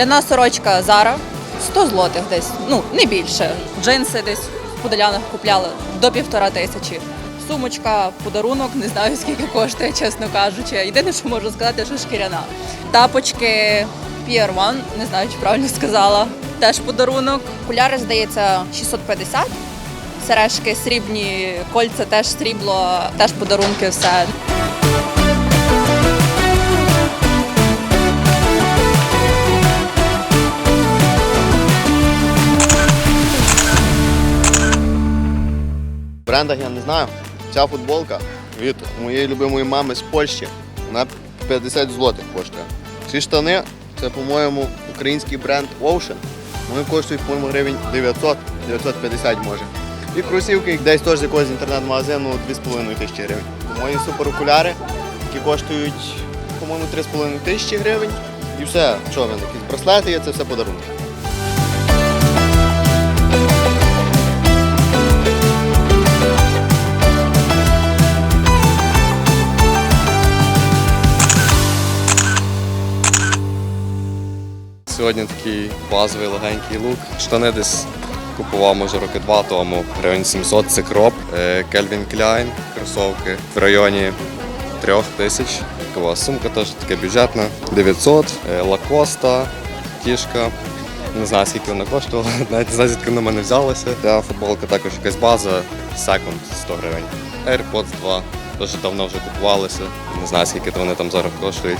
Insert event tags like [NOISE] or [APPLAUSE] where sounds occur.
Ляна сорочка Зара 100 злотих десь, ну не більше. Джинси десь в подолянах купляли до півтора тисячі. Сумочка, подарунок, не знаю скільки коштує, чесно кажучи. Єдине, що можу сказати, що шкіряна. Тапочки Pier One, не знаю, чи правильно сказала. Теж подарунок. Окуляри, здається, 650. Сережки срібні, кольця теж срібло, теж подарунки, все. Брендах я не знаю. Ця футболка від моєї любимої мами з Польщі. Вона 50 злотих коштує. Ці штани це, по-моєму, український бренд Ocean. Вони коштують, по-моєму, гривень 900, 950 може. І кросівки десь теж з якогось інтернет-магазину 2,5 тисячі гривень. Мої суперокуляри, які коштують, по-моєму, 3,5 тисячі гривень. І все, що вони, якісь браслети є, це все подарунки. Сьогодні такий базовий легенький лук. Штани десь купував, може, роки два тому. Гривень 700 це кроп. Е, Calvin Klein, кросовки в районі 3 тисяч. Такова сумка теж така бюджетна. 900. Е, Лакоста, тішка. Не знаю, скільки вона коштувала, [LAUGHS] навіть не знаю, звідки вона мене взялася. Ця футболка також якась база, секунд 100 гривень. AirPods 2. Теж давно вже купувалися. Не знаю, скільки вони там зараз коштують.